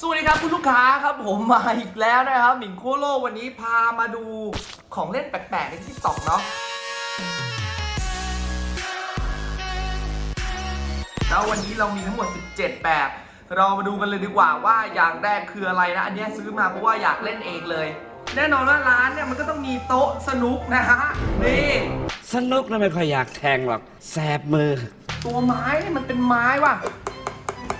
สวัสดีครับคุณลูกค้าครับผมมาอีกแล้วนะครับหมิงโคโลวันนี้พามาดูของเล่นแปลกๆในที่ตอกเนาะแล้ววันนี้เรามีทั้งหมด 17 แบบ เรามาดูกันเลยดีกว่าว่าอย่างแรกคืออะไรนะ อันเนี้ยซื้อมาเพราะว่าอยากเล่นเองเลย แน่นอนว่าร้านเนี่ยมันก็ต้องมีโต๊ะสนุกนะฮะนี่สนุกนะไม่ค่อยอยากแทงหรอกแสบมือ ตัวไม้นี่มันเป็นไม้ว่ะ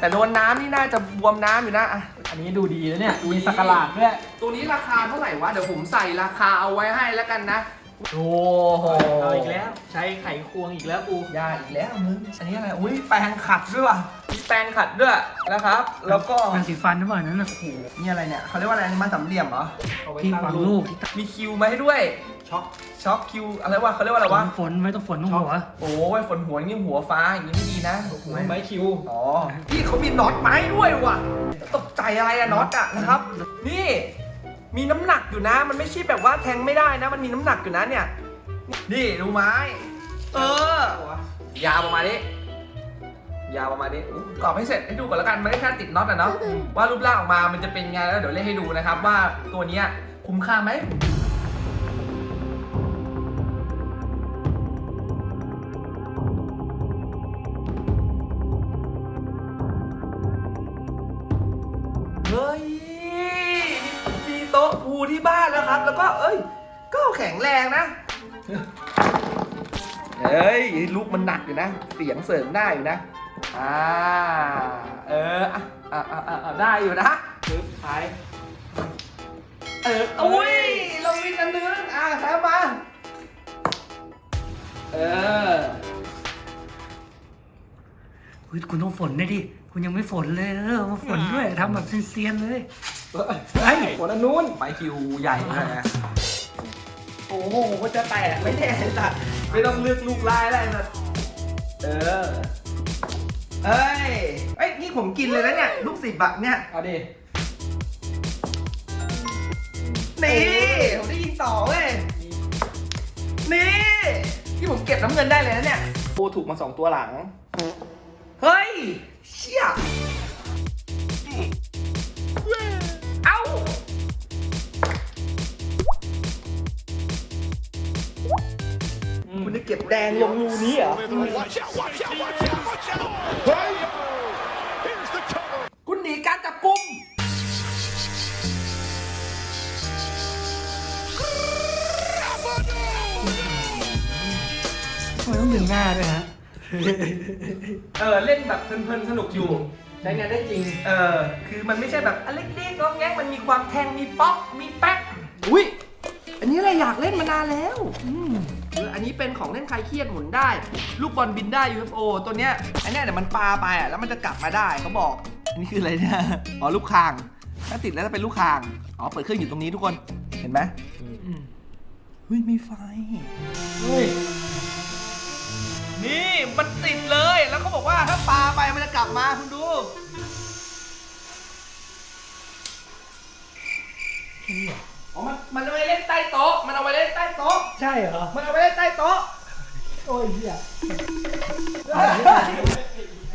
แต่โดนน้ำนี่น่าจะบวมน้ำอยู่นะอะอันนี้ดูดีแล้วเนี่ยมีสักการะด้วยตัวนี้ราคาเท่าไหร่วะ เดี๋ยวผมใส่ราคาเอาไว้ให้แล้วกันนะ โอ้โหเอาอีกแล้ว ใช้ไขควงอีกแล้วกูยาอีกแล้วมึงอันนี้อะไรอุ้ยแปรงขัดด้วยว่ะมีแปรงขัดด้วยนะครับ แล้วก็มันสีฟันหรือเปล่านั้นน่ะโอ้โหนี่อะไรเนี่ยเขาเรียกว่าอะไรมาสามเหลี่ยมเหรอที่ฝังลูกที่มีคิวมาให้ด้วย ช็อคช็อคคิวอะไรวะเขาเรียกว่าอะไรวะ ฝนไว้ต้องฝนต้องหัว โอ้ยฝนหัวนี่หัวฟ้าอย่างนี้ไม่ดีนะไม้คิว อ๋อ พี่เขามีน็อตไม้ด้วยว่ะ ตกใจอะไรอะน็อตอะนะครับ นี่ มีน้ำหนักอยู่นะ มันไม่ใช่แบบว่าแทงไม่ได้นะ มันมีน้ำหนักอยู่นะเนี่ย นี่ดูไม้ เออ ยาวประมาณนี้ ยาวประมาณนี้อุ๊ยกรอบให้เสร็จให้ดูก่อนแล้วกันไม่ได้แค่ติดน็อตอะเนาะ ว่ารูปร่างออกมา มันจะเป็นไงแล้วเดี๋ยวเล่นให้ดูนะครับ ว่าตัวเนี้ยคุ้มค่าไหม กมันหนักอยู่นะ เสียงเสริมได้อยู่นะ อ่า เอออะอะอะอะอะได้อยู่นะปึ๊บท้ายเออ อุ้ย เรามีอันนึง อะแถมมา เออเฮ้ยคุณต้องฝนได้ดิ คุณยังไม่ฝนเลย เออมาฝนด้วยทำแบบเซียนๆเลย ไอ้คนอันนู้นไปคิวใหญ่นะโอ้โหก็จะแตกไม่แน่ไอ้สัตว์ไม่ต้องเลือกลูกลายแล้วไอ้สัตว์ เออ เอ้ยเอ้ยนี่ผมกินเลยนะเนี่ย ลูกสิบอะเนี่ย เอาดิ นี่ ผมได้ยินต่อเว้ย นี่ ที่ผมเก็บน้ำเงินได้เลยนะเนี่ย โอถูกมาสองตัวหลัง เฮ้ย เชี่ย ก็บแดงลงรูนี้เหรอ Watch out, watch out, watch out, watch out! Hey! Here's the cover. คุณหนีการจับกุมทำไมต้องดึงหน้าด้วยฮะ เออเล่นแบบเพลินๆสนุกอยู่ ใช้งานได้จริง เออ คือมันไม่ใช่แบบอันเล็กๆก็แง้งมันมีความแทงมีป๊อกมีแป๊กอุ้ยอันนี้อะไรอยากเล่นมานานแล้ว อืมเอออั นนี้เป็นของเล่นคลายเครียดหมุนได้ ลูกบอลบินได้ UFO ตัวเนี้ยอันเนี้ยเดี๋ยวมันปาไปอะแล้วมันจะกลับมาได้เขาบอกอันนี้คืออะไรเนี่ยอ๋อลูกคาง ถ้าติดแล้วจะเป็นลูกคางอ๋อเปิดเครื่องอยู่ตรงนี้ทุกคนเห็นไหมเฮ้ยมีไฟเฮ้ยนี่มันติดเลยแล้วเขาบอกว่าถ้าปาไปมันจะกลับมาคุณดูอ๋อมันมัน ใช่เหรอ มันเอาไว้เล่นใต้โต๊ะ โอ้ยเหี้ยไ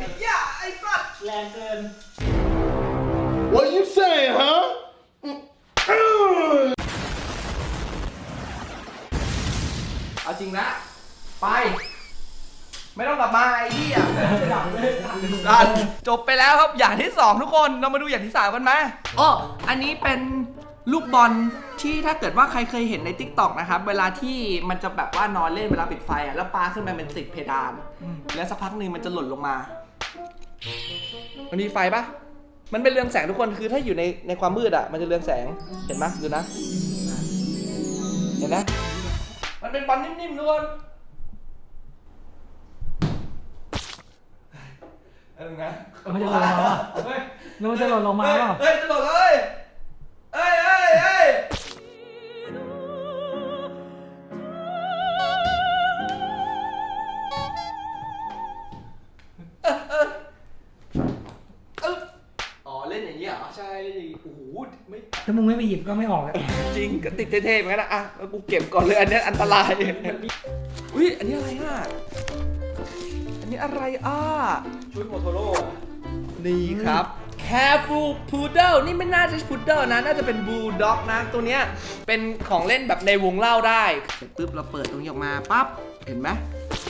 อ้เหี้ยไอ้สัตว์แรงเกิน What are you saying, huh? เอาจริงนะ ไป ไม่ต้องกลับมาไอ้เหี้ยดันจบไปแล้วครับอย่างที่สองทุกคนเรามาดูอย่างที่สามกันไหมอ๋ออันนี้เป็น ลูกบอลที่ถ้าเกิดว่าใครเคยเห็นใน t ิ k t o k นะครับเวลาที่มันจะแบบว่านอนเล่นเวลาปิดไฟอะแล้วปลาขึ้นไปเป็นติดเพดาน แล้วสักพักหนึ่งมันจะหล่นลงมา มันมีไฟปะมันเป็นเรืองแสงทุกคนคือถ้าอยู่ในในความมืดอะ มันจะเรืองแสงเห็นไหมดูนะ เห็นนะมันเป็นบอลนิ่มๆทุกคนเออนะ มันจะหล่นลงมาเฮ้ย แล้วมันจะหล่นลงมาเปล่า เฮ้ยจะหล่น ถ้ามึงไม่ไปหยิบก็ไม่ออกอะจริงก็ติดเท่ๆเหมือนกันนะอะแล้วกูเก็บก่อนเลยอันเนี้ยอันตราย อุ้ยอันนี้อะไรอะ อันนี้อะไรอะ ชุดโมโทโร่นี่ครับ แค Careful Poodle นี่ไม่น่าจะ Poodle นะ น่าจะเป็น Bulldog นะ ตัวเนี้ยเป็นของเล่นแบบในวงเล่าได้เสร็จปุ๊บเราเปิดตรงนี้ออกมาปั๊บ เห็นไหม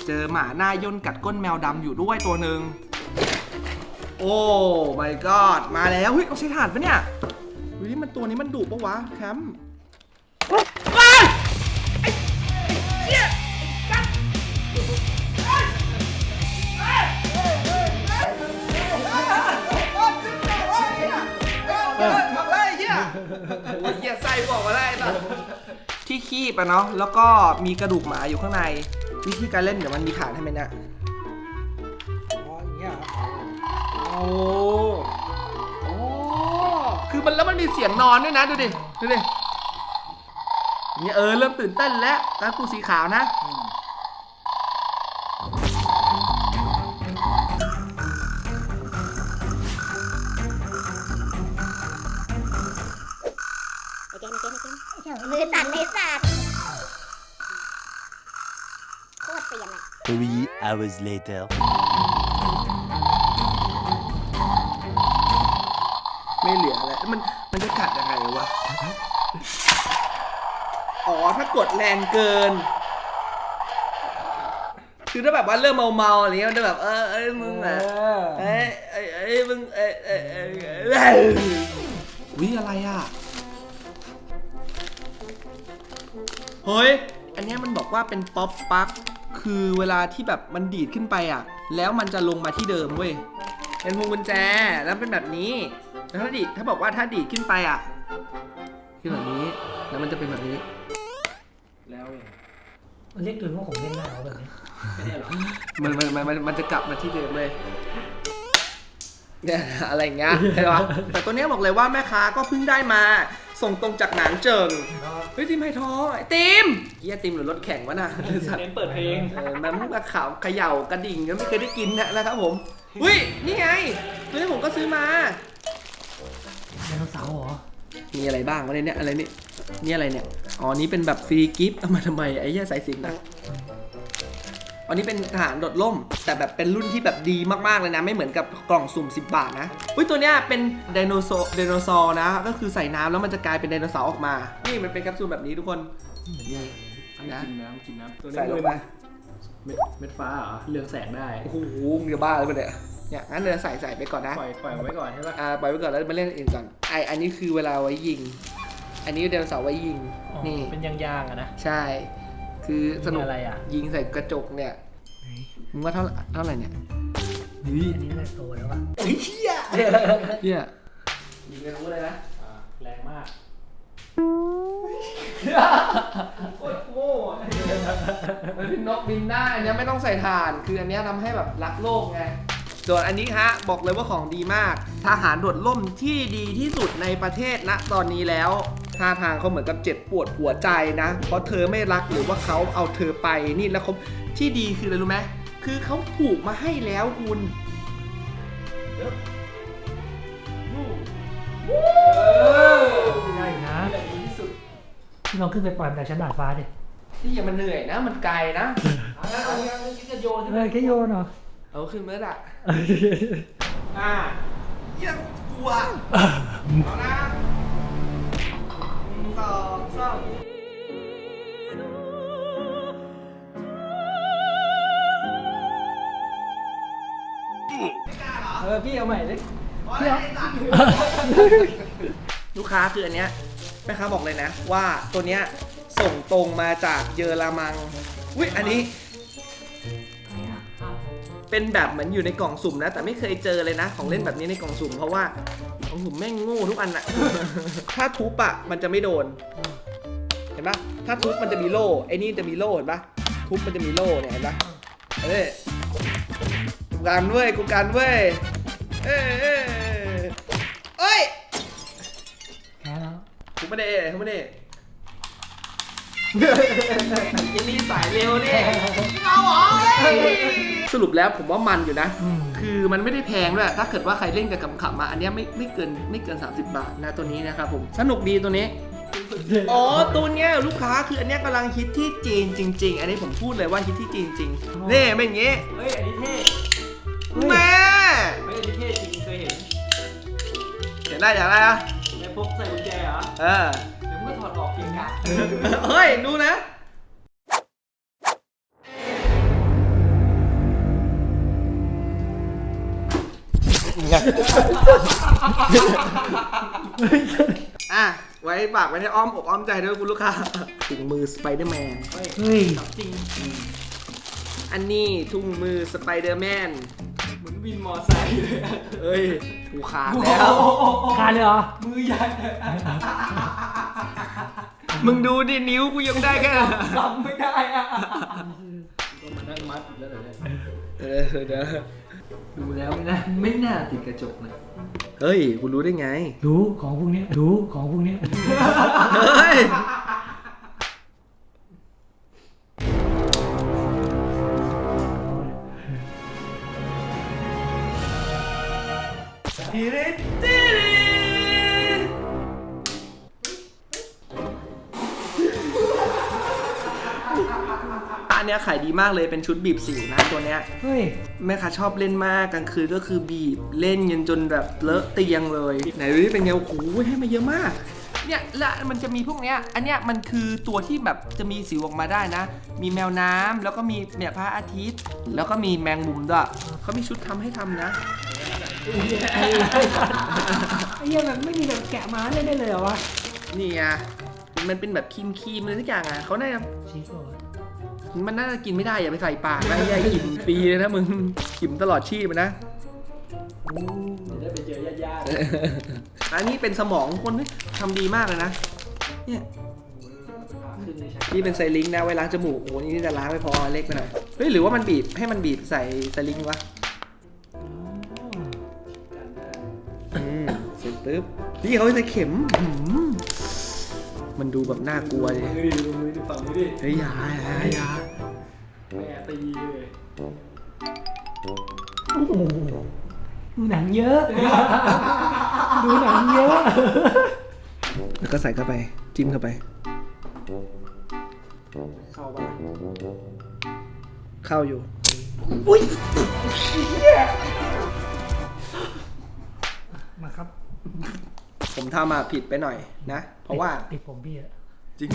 เจอหมาหน้าย่นกัดก้นแมวดำอยู่ด้วยตัวหนึ่งโอ้ my god มาแล้วเฮ้ยเอาใช้ถ่านปะเนี่ย วิ่มันตัวนี้มันดุปะวะแคมป์ไปเฮ้ยเหี้ยไส่บอกมาได้ตอนที่คีบอะเนาะ แล้วก็มีกระดูกหมาอยู่ข้างใน วิธีการเล่นเดี๋ยวมันมีฐานให้ไหมเนี่ย อ๋ออย่างเงี้ยโอ้ มันแล้วมันมีเสียงนอนด้วยนะดูดิดูดิเนี่ยเออเริ่มตื่นเต้นแล้วตากูสีขาวนะมือสั่นมือสั่นโคตรเสียนอะ Three hours later. ไม่เหลือแล้วมันมันจะกัดยังไงวะ อ๋อถ้ากดแรงเกิน คือถ้าแบบว่าเริ่มเมาๆอะไรเงี้ยมันจะแบบเออเอ้ยมึงอะเอ้ยเอ้ยเอ้ยมึงเอ้ยเอ้ยเอ้ยเอ้ยเอ้ยวิอะไรอะ เฮ้ย อันเนี้ยมันบอกว่าเป็นป๊อปปักคือเวลาที่แบบมันดีดขึ้นไปอะ แล้วมันจะลงมาที่เดิมเว้ยเป็นพวงกุญแจแล้วเป็นแบบนี้ แล้วถ้าดีดถ้าบอกว่าถ้าดีดขึ้นไปอะคือแบบนี้ แล้วมันจะเป็นแบบนี้มันเรียกตัวว่าผมเล่นได้เหรอแบบนี้มันมันมันมันมันจะกลับมาที่เดิมเลยเนี่ยอะไรอย่างเงี้ยใช่ปะแต่ตัวเนี้ยบอกเลยว่าแม่ค้าก็เพิ่งได้มา ส่งตรงจากหนานเจิงเฮ้ยติมไฮทองไอ้ติมเฮียติมหรือรถแข่งวะน่ะเน้นเปิดเพลงเออมันกระขาวเขย่ากระดิ่งก็ไม่เคยได้กินนะนะครับผมอุ้ยนี่ไง ตัวนี้ผมก็ซื้อมา ไดโนเสาร์เหรอ มีอะไรบ้างวะเนี่ยเนี่ยอะไรเนี่ยนี่อะไรเนี่ย อ๋อ นี่เป็นแบบฟรีกิฟต์เอามาทำไมไอ้เหี้ยสายสิญจนนะอันนี้เป็นทหารโดดล่ม แต่แบบเป็นรุ่นที่แบบดีมากๆเลยนะ ไม่เหมือนกับกล่องสุ่ม 10 บาทนะ อุ้ยตัวเนี้ยเป็นไดโนเสาร์ไดโนเสาร์นะ ก็คือใส่น้ำแล้วมันจะกลายเป็นไดโนเสาร์ออกมา นี่มันเป็นแคปซูลแบบนี้ทุกคนนี่นะกินน้ำกินน้ำตัวนี้ใส่ลงไป เม็ดเม็ดฟ้าเหรอเรืองแสงได้ โอ้โหมึงจะบ้าเลยปะเนี่ยเนี่ยงั้นเดี๋ยวใส่ใส่ไปก่อนนะปล่อยปล่อยไว้ก่อนใช่ปะอ่าปล่อยไปก่อนแล้วมาเล่นอื่นก่อนไออันนี้คือเวลาไว้ยิง อันนี้ไดโนเสาร์ไว้ยิงนี่เป็นยางๆอะนะ ใช่ คือสนุกมีอะไรอะ ยิงใส่กระจกเนี่ยมึงว่าเท่าเท่าไหร่เนี่ยอันนี้น่าโตแล้วอะเฮ้ยเฮียเฮียยิงกันรู้เลยนะ อ่าแรงมาก โคตรโง่อะมันเป็นนกบินได้อันเนี้ยไม่ต้องใส่ถ่าน คืออันเนี้ยทำให้แบบรักโลกไง ส่วนอันนี้ฮะ บอกเลยว่าของดีมาก ทหารโดดล่มที่ดีที่สุดในประเทศณตอนนี้แล้วท่าทางเขาเหมือนกับเจ็บปวดหัวใจนะ เพราะเธอไม่รักหรือว่าเขาเอาเธอไปนี่แล้วเขาที่ดีคืออะไรรู้ไหมคือเขาผูกมาให้แล้วคุณได้อยู่นะ พี่ลองขึ้นไปปล่อยมันจากชั้นดาดฟ้าดิที่อย่ามันเหนื่อยนะ มันไกลนะเอางั้นเอางั้นเอางั้นจะโยนใช่ไหเอมอแค่โยนเหรอ เอาขึ้นมาแล้วอะอ่ายังกลัวเอานะหนึ่งสองสามเออพี่เอาใหม่ดิลูกค้าคืออันเนี้ย แม่ค้าบอกเลยนะ ว่าตัวเนี้ยส่งตรงมาจากเยอรมันอุ้ยอันนี้เป็นแบบเหมือนอยู่ในกล่องสุ่มนะ แต่ไม่เคยเจอเลยนะ ของเล่นแบบนี้ในกล่องสุ่ม เพราะว่าของสุ่มแม่งโง่ทุกอันอะ ถ้าทุบอะมันจะไม่โดน เห็นปะถ้าทุบมันจะมีโล่ไอ้นี่จะมีโล่เห็นปะทุบมันจะมีโล่เนี่ยเห็นปะเอ้ยกูกันเว้ยกูกันเว้ยเอ้ยเอ้ยเอ้ย ไม่ได้กูไม่ได้ยังมีสายเร็วนี่เอาเหรอสรุปแล้วผมว่ามันอยู่นะอืมคือมันไม่ได้แพงด้วย ถ้าเกิดว่าใครเล่นกับขำๆมาอันเนี้ยไม่ไม่เกินไม่เกิน 30 บาทนะตัวนี้นะครับผม สนุกดีตัวนี้ อ๋อตัวเนี้ยลูกค้าคืออันเนี้ยกำลังฮิตที่จีนจริง ๆ อันนี้ผมพูดเลยว่าฮิตที่จีนจริงนี่เป็นอย่างงี้เฮ้ยอันนี้เท่แม่เฮ้ยอันนี้เท่จริงเคยเห็นากได้อยากได้อะไม่ พกใส่กุญแจเหรอ เออ เดี๋ยวมึงก็ถอดออกกินกะเฮ้ย ดูนะ อะ ไว้ฝากไว้ในอ้อมอกอ้อมใจด้วยคุณลูกค้าถุงมือสไปเดอร์แมน เฮ้ยจริง อันนี้ถุงมือสไปเดอร์แมนเห มือนวินมอไซค์เลยอะเอ้ยกูขาดแล้วคาดเลยเหรอ มือใหญ่มึงดูดินิ้วกูยังได้แค่ทำไม่ได้อะก็มานั่งมัดอีกแล้วเหรอเนี่ยเออเดี๋ยวดูแล้วไม่น่าไม่น่าติดกระจกนะเฮ้ยกูรู้ได้ไง รู้ของพวกนี้รู้ของพวกนี้เฮ้ย ทีริทีริอันเนี้ยขายดีมากเลยเป็นชุดบีบสิวนะตัวเนี้ย เฮ้ย แม่ค้าชอบเล่นมากกลางคืนก็คือบีบเล่นยันจนแบบเลอะเตียงเลย ไหนดูที่เป็นไงโอ้โหให้มาเยอะมาก เนี่ยและมันจะมีพวกเนี้ยอันเนี้ยมันคือตัวที่แบบจะมีสิวออกมาได้นะ มีแมวน้ำแล้วก็มีเนี่ยพระอาทิตย์ แล้วก็มีแมงมุมด้วยเขามีชุดทำให้ทำนะ ไอ้เหี้ยแบบไม่มีแบบแกะม้าเล่นได้เลยเหรอวะนี่ไงมันเป็นแบบครีมครีมๆเลยทุกอย่างอะเขาน่าจะชี้ก่อนมันน่าจะกินไม่ได้อย่าไปใส่ปากนะไอ้เหี้ยกินฟรีเลยนะมึงกินตลอดชีพนะ จะได้ไปเจอญาติอันนี้เป็นสมองคนที่ทำดีมากเลยนะ เนี่ยๆขึ้นในชั้นนี่เป็นไซลิงก์นะไว้ล้างจมูกโอ้โหนี่จะล้างไม่พอเล็กไปหน่อยเฮ้ยหรือว่ามันบีบให้มันบีบใส่ไซลิงก์วะ ปุ๊บนี่เขาจะเข็มหืมมันดูแบบน่ากลัวเลยมือดิดูมือดูฝั่งมือดิเฮ้ยอยาอยาอยาแม่ตีเลยโอ้โหดูหนังเยอะ ดูหนังเยอะ แล้วก็ใส่เข้าไป จิ้มเข้าไป เข้าบ้านเข้าอยู่มาครับ ผมทำมาผิดไปหน่อยนะ เพราะว่า ติดผมพี่อะจริง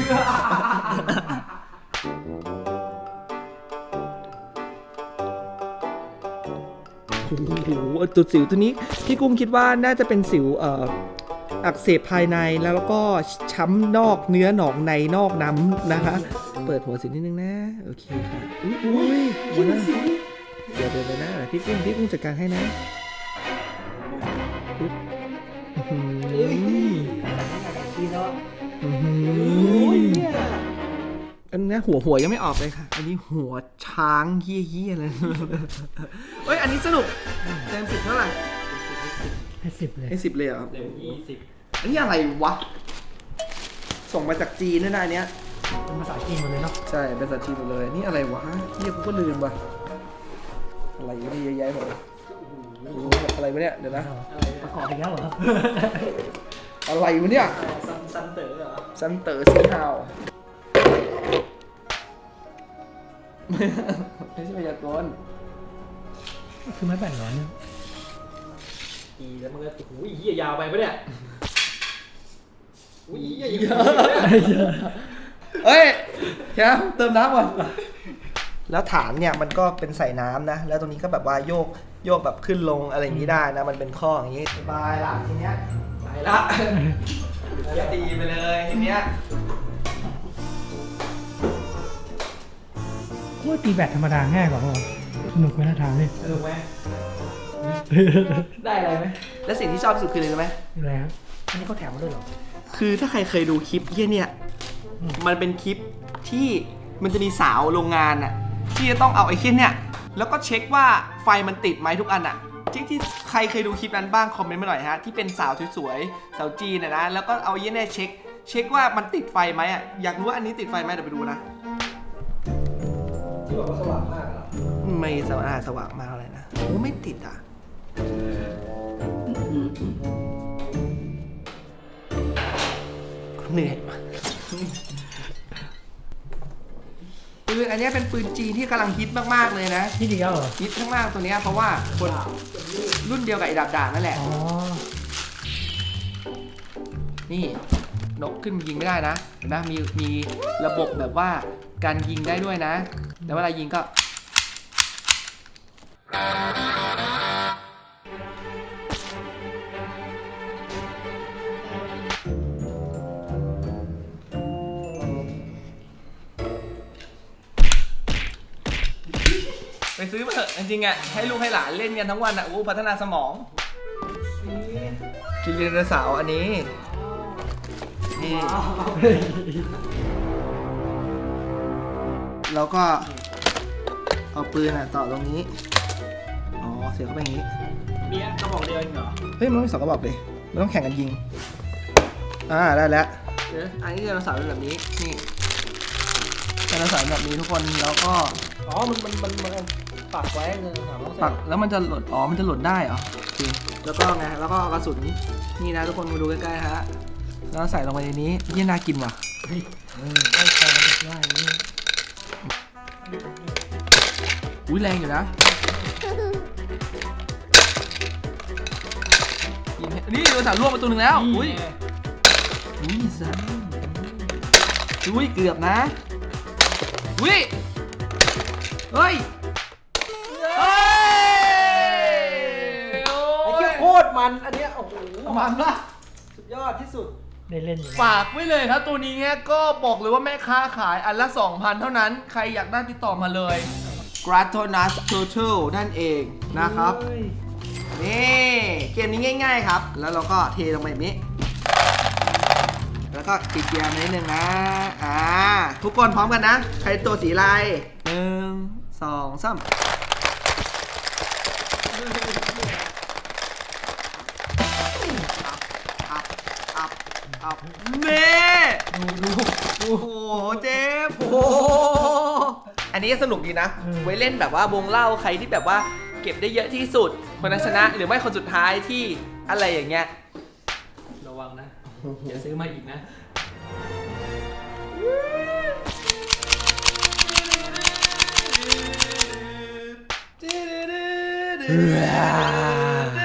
โอ้โหจุดสิวตัวนี้พี่กุ้งคิดว่าน่าจะเป็นสิวเอ่ออักเสบภายในแล้วก็ช้ำนอกเนื้อหนองในนอกน้ำนะคะ เปิดหัวสิวนิดนึงนะ โอเคค่ะอุ้ยอุ้ยเดี๋ยวนะเดี๋ยวเดี๋ยวเดี๋ยวนะพี่กุ้งพี่กุ้งจัดการให้นะ ปึ๊บอื้อหือพี่เนาะอื้อหืออันนี้หัวหัวยังไม่ออกเลยค่ะ อันนี้หัวช้างเฮี้ยๆเลยเฮ้ย อันนี้สนุกเต็มสิบเท่าไหร่ให้สิบเลยให้สิบเลยเหรอเต็มยี่สิบอันนี้อะไรวะ ส่งมาจากจีนด้วยนะอันเนี้ยเป็นภาษาจีนหมดเลยเนาะ ใช่ เป็นภาษาจีนหมดเลย นี่อะไรวะเฮียกูก็ลืมว่ะ อะไรวะนี่เยอะแยะหมดเลยโอ้โหอะไรวะเนี่ยเดี๋ยวนะประกอบอีกแล้วเหรออะไรวะเนี่ยซันซันเต๋อเหรอซันเต๋อซีฮาวไม่ใช่พยากรณ์คือไม้แบ่งร้อยเนี่ยตีแล้วมันก็โอ้ยเหี้ยยาวไปปะเนี่ยอุ้ยเหี้ยยาวเฮ้ยแคมเติมน้ำก่อนแล้วฐานเนี่ยมันก็เป็นใส่น้ำนะ แล้วตรงนี้ก็แบบว่าโยก โยกแบบขึ้นลงอะไรอย่างนี้ได้นะ มันเป็นข้ออย่างนี้สบายละทีเนี้ยไปละอย่าตีไปเลยทีเนี้ยว่าตีแบตธรรมดาง่ายกว่าเหรอสนุกไหมนะทางนี่ถูกไหมได้อะไรไหมและสิ่งที่ชอบที่สุดคืออะไรรู้ไหมอะไรครับอันนี้เขาแถมมาด้วยเหรอ คือถ้าใครเคยดูคลิปเยี่ยเนี่ยอืมมันเป็นคลิปที่มันจะมีสาวโรงงานอะที่จะต้องเอาไอ้เคียเนี่ย แล้วก็เช็คว่าไฟมันติดไหมทุกอันอะที่ที่ใครเคยดูคลิปนั้นบ้างคอมเมนต์มาหน่อยฮะที่เป็นสาวสวยๆสาวจีนอะนะแล้วก็เอาไอ้เยี่ยเนี่ยเช็ค เช็คว่ามันติดไฟไหมอะอยากรู้ว่าอันนี้ติดไฟไหมเดี๋ยวไปดูนะที่บอกว่าสว่างมากเหรอไม่สว่างสว่างมากเลยนะโอ้ไม่ติดอะเหนื่อยว่ะ ปืนอันเนี้ยเป็นปืนจีนที่กำลังฮิตมากๆเลยนะนี่ดีแล้วเหรอฮิตมากๆตัวเนี้ยเพราะว่าคนรุ่นเดียวกับไอ้ดาบด่างนั่นแหละ อ๋อนี่นกขึ้นมายิงไม่ได้นะเห็นไหมมีมีระบบแบบว่าการยิงได้ด้วยนะแล้วเวลายิงก็ ริงๆอะให้ลูกให้หลานเล่นกันทั้งวันอะอู้พัฒนาสมองกินเรนเสาร์อันนี้นี่แล้วก็เอาปืนอะต่อตรงนี้ อ๋อ เสียบเข้าไปอย่างนี้ มีกระบอกเดียวเองเหรอ เฮ้ย มันต้องมีสองกระบอกเลยมันต้องแข่งกันยิง อ่า ได้แล้วเดี๋ยวอันนี้เรนเสาร์เป็นแบบนี้ นี่เรนเสาร์แบบนี้ทุกคน แล้วก็ อ๋อ มัน มัน มันมัน ปักไว้เลยถามว่าปักแล้วมันจะหล่นอ๋อมันจะหล่นได้เหรอจริงแล้วก็ไงแล้วก็เอากระสุนนี่นะทุกคนมาดูใกล้ๆฮะแล้วใส่ลงไปในนี้ยี่น่ากินว่ะไอ้แทงมันจะได้นี่อุ้ยแรงอยู่นะยิงให้นี่โดนสารล่วงไปตัวหนึ่งแล้วอุ้ยอุ้ยสัตว์อุ้ยเกือบนะอุ้ยเฮ้ย มันอันเนี้ยโอ้โหมันปะสุดยอดที่สุด ได้เล่นอยู่นะฝากไว้เลยครับตัวนี้เนี่ยก็บอกเลยว่าแม่ค้าขายอันละ 2,000 เท่านั้น ใครอยากได้ติดต่อมาเลย g r a t o n u s Turtle นั่นเองนะครับ เฮ้ยนี่เกมนี้ง่าย ๆ ครับ แล้วเราก็เทลงไปแบบนี้ แล้วก็ติดเกียร์มานิดนึงนะ อ่า ทุกคนพร้อมกันนะ ใครตัวสีอะไรหนึ่งสองสาม อัพอัพอัพเน่ดูดู โอ้โหเจมส์โอ้โหอันนี้สนุกดีนะไว้เล่นแบบว่าวงเล่าใครที่แบบว่าเก็บได้เยอะที่สุด คนนั้นชนะหรือไม่คนสุดท้ายที่อะไรอย่างเงี้ย ระวังนะอย่าซื้อมาอีกนะโ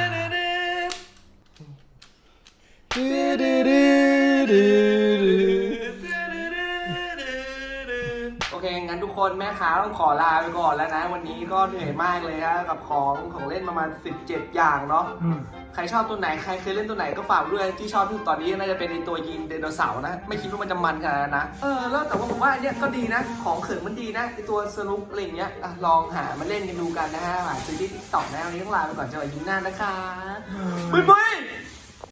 คนแม่ค้าต้องขอลาไปก่อนแล้วนะ วันนี้ก็เหนื่อยมากเลยฮะกับของของเล่นประมาณ 17 อย่างเนาะอืมใครชอบตัวไหนใครเคยเล่นตัวไหนก็ฝากด้วยที่ชอบที่สุดตอนนี้น่าจะเป็นในตัวยิงไดโนเสาร์นะ ไม่คิดว่ามันจะมันขนาดนั้นนะเออแล้วแต่ว่าผมว่าอันเนี้ยก็ดีนะ ของเขิงมันดีนะไอตัวสนุกอะไรอย่างเงี้ยอะลองหามาเล่นกันดูกันนะฮะหาซื้อที่ติ๊กต็อกนะวันนี้ต้องลาไปก่อนเจอกันยิงหน้านะคะบ๊ายบาย